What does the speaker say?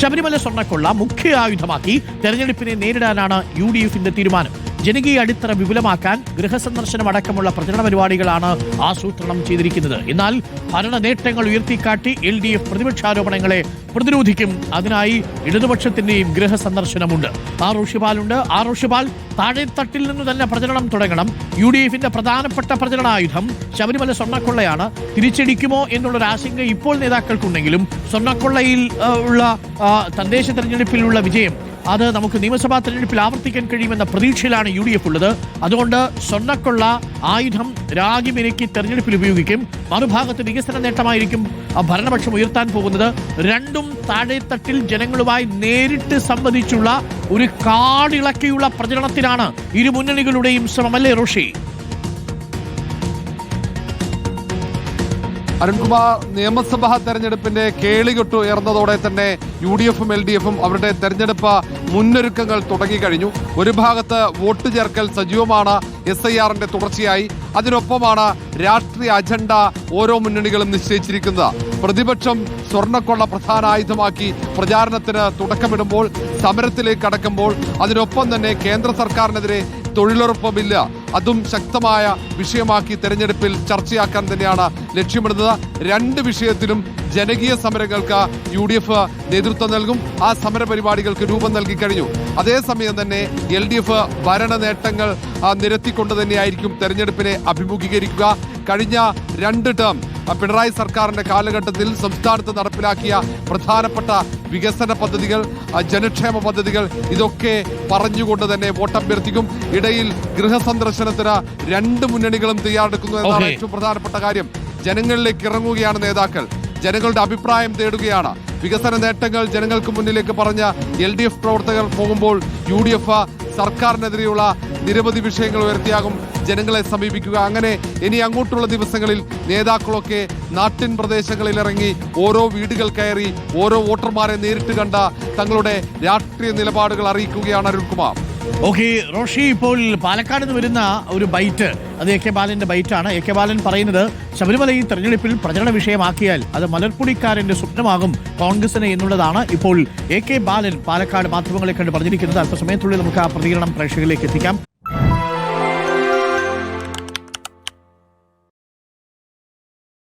ശബരിമല സ്വർണക്കൊള്ള മുഖ്യ ആയുധമാക്കി തെരഞ്ഞെടുപ്പിനെ നേരിടാനാണ് U D എഫിന്റെ തീരുമാനം. ജനകീയ അടിത്തറ വിപുലമാക്കാൻ ഗൃഹസന്ദർശനം അടക്കമുള്ള പ്രചരണ പരിപാടികളാണ് ആസൂത്രണം ചെയ്തിരിക്കുന്നത്. എന്നാൽ ഭരണ നേട്ടങ്ങൾ ഉയർത്തിക്കാട്ടി എൽ ഡി എഫ് പ്രതിപക്ഷാരോപണങ്ങളെ പ്രതിരോധിക്കും. അതിനായി ഇടതുപക്ഷത്തിന്റെയും ഗൃഹസന്ദർശനമുണ്ട്. ആർ ഋഷിപാലുണ്ട്. ആർ ഋഷിപാൽ താഴെത്തട്ടിൽ നിന്ന് തന്നെ പ്രചരണം തുടങ്ങണം. യു ഡി എഫിന്റെ പ്രധാനപ്പെട്ട പ്രചരണായുധം ശബരിമല സ്വർണക്കൊള്ളയാണ്. തിരിച്ചടിക്കുമോ എന്നുള്ളൊരു ആശങ്ക ഇപ്പോൾ നേതാക്കൾക്കുണ്ടെങ്കിലും സ്വർണക്കൊള്ളയിൽ ഉള്ള തദ്ദേശ തെരഞ്ഞെടുപ്പിലുള്ള വിജയം അത് നമുക്ക് നിയമസഭാ തെരഞ്ഞെടുപ്പിൽ ആവർത്തിക്കാൻ കഴിയുമെന്ന പ്രതീക്ഷയിലാണ് യു ഡി എഫ് ഉള്ളത്. അതുകൊണ്ട് സ്വർണക്കൊള്ള ആയുധം രാഗിമിരക്കി തെരഞ്ഞെടുപ്പിൽ ഉപയോഗിക്കും. മറുഭാഗത്ത് വികസന നേട്ടമായിരിക്കും ഭരണപക്ഷം ഉയർത്താൻ പോകുന്നത്. രണ്ടും താഴെത്തട്ടിൽ ജനങ്ങളുമായി നേരിട്ട് സംവദിച്ചുള്ള ഒരു കാടിളക്കിയുള്ള പ്രചരണത്തിനാണ്. ഇരു മുന്നണികളുടെയും ശ്രമമല്ലേ റോഷി? അരുൺകുമാർ നിയമസഭാ തെരഞ്ഞെടുപ്പിന്റെ കേളികൊട്ട് ഉയർന്നതോടെ തന്നെ യു ഡി എഫും എൽ ഡി എഫും അവരുടെ തെരഞ്ഞെടുപ്പ് മുന്നൊരുക്കങ്ങൾ തുടങ്ങിക്കഴിഞ്ഞു. ഒരു ഭാഗത്ത് വോട്ട് ചേർക്കൽ സജീവമാണ് എസ് ഐ ആറിന്റെ തുടർച്ചയായി. അതിനൊപ്പമാണ് രാഷ്ട്രീയ അജണ്ട ഓരോ മുന്നണികളും നിശ്ചയിച്ചിരിക്കുന്നത്. പ്രതിപക്ഷം സ്വർണക്കൊള്ള പ്രധാന ആയുധമാക്കി പ്രചാരണത്തിന് തുടക്കമിടുമ്പോൾ സമരത്തിലേക്ക് കടക്കുമ്പോൾ അതിനൊപ്പം തന്നെ കേന്ദ്ര സർക്കാരിനെതിരെ തൊഴിലുറപ്പ് ബില്ല് അതും ശക്തമായ വിഷയമാക്കി തെരഞ്ഞെടുപ്പിൽ ചർച്ചയാക്കാൻ തന്നെയാണ് ലക്ഷ്യമിടുന്നത്. രണ്ട് വിഷയത്തിലും ജനകീയ സമരങ്ങൾക്ക് യു ഡി എഫ് നേതൃത്വം നൽകും. ആ സമര പരിപാടികൾക്ക് രൂപം നൽകി കഴിഞ്ഞു. അതേസമയം തന്നെ എൽ ഡി എഫ് ഭരണ നേട്ടങ്ങൾ നിരത്തിക്കൊണ്ട് തന്നെയായിരിക്കും തെരഞ്ഞെടുപ്പിനെ അഭിമുഖീകരിക്കുക. കഴിഞ്ഞ രണ്ട് ടേം പിണറായി സർക്കാരിന്റെ കാലഘട്ടത്തിൽ സംസ്ഥാനത്ത് നടപ്പിലാക്കിയ പ്രധാനപ്പെട്ട വികസന പദ്ധതികൾ ജനക്ഷേമ പദ്ധതികൾ ഇതൊക്കെ പറഞ്ഞുകൊണ്ട് തന്നെ വോട്ടഭ്യർത്ഥിക്കും. ഇടയിൽ ഗൃഹസന്ദർശനത്തിന് രണ്ട് മുന്നണികളും തയ്യാറെടുക്കുന്നു എന്നാണ് ഏറ്റവും പ്രധാനപ്പെട്ട കാര്യം. ജനങ്ങളിലേക്ക് ഇറങ്ങുകയാണ് നേതാക്കൾ. ജനങ്ങളുടെ അഭിപ്രായം തേടുകയാണ്. വികസന നേട്ടങ്ങൾ ജനങ്ങൾക്ക് മുന്നിലേക്ക് പറഞ്ഞ എൽ ഡി എഫ് പ്രവർത്തകർ പോകുമ്പോൾ യു ഡി എഫ് സർക്കാരിനെതിരെയുള്ള നിരവധി വിഷയങ്ങൾ ഉയർത്തിയാകും. ജനങ്ങളെ സമീപിക്കുക. അങ്ങനെ ഇനി അങ്ങോട്ടുള്ള ദിവസങ്ങളിൽ നേതാക്കളൊക്കെ നാട്ടിൻ പ്രദേശങ്ങളിൽ ഇറങ്ങി ഓരോ വീടുകൾ കയറി ഓരോ വോട്ടർമാരെ നേരിട്ട് കണ്ട തങ്ങളുടെ രാഷ്ട്രീയ നിലപാടുകൾ അറിയിക്കുകയാണ് അരുൺകുമാർ. ഓക്കെ റോഷി ഇപ്പോൾ പാലക്കാട് നിന്ന് വരുന്ന ഒരു ബൈറ്റ് അത് എ കെ ബാലന്റെ ബൈറ്റാണ്. എ കെ ബാലൻ പറയുന്നത് ശബരിമല ഈ തെരഞ്ഞെടുപ്പിൽ പ്രചരണ വിഷയമാക്കിയാൽ അത് മലർപ്പുടിക്കാരന്റെ സ്വപ്നമാകും കോൺഗ്രസിന് എന്നുള്ളതാണ് ഇപ്പോൾ എ കെ ബാലൻ പാലക്കാട് മാധ്യമങ്ങളെ കണ്ട് പറഞ്ഞിരിക്കുന്നത്. അല്പസമയത്തുള്ളിൽ നമുക്ക് ആ പ്രതികരണം പ്രേക്ഷകരിലേക്ക് എത്തിക്കാം.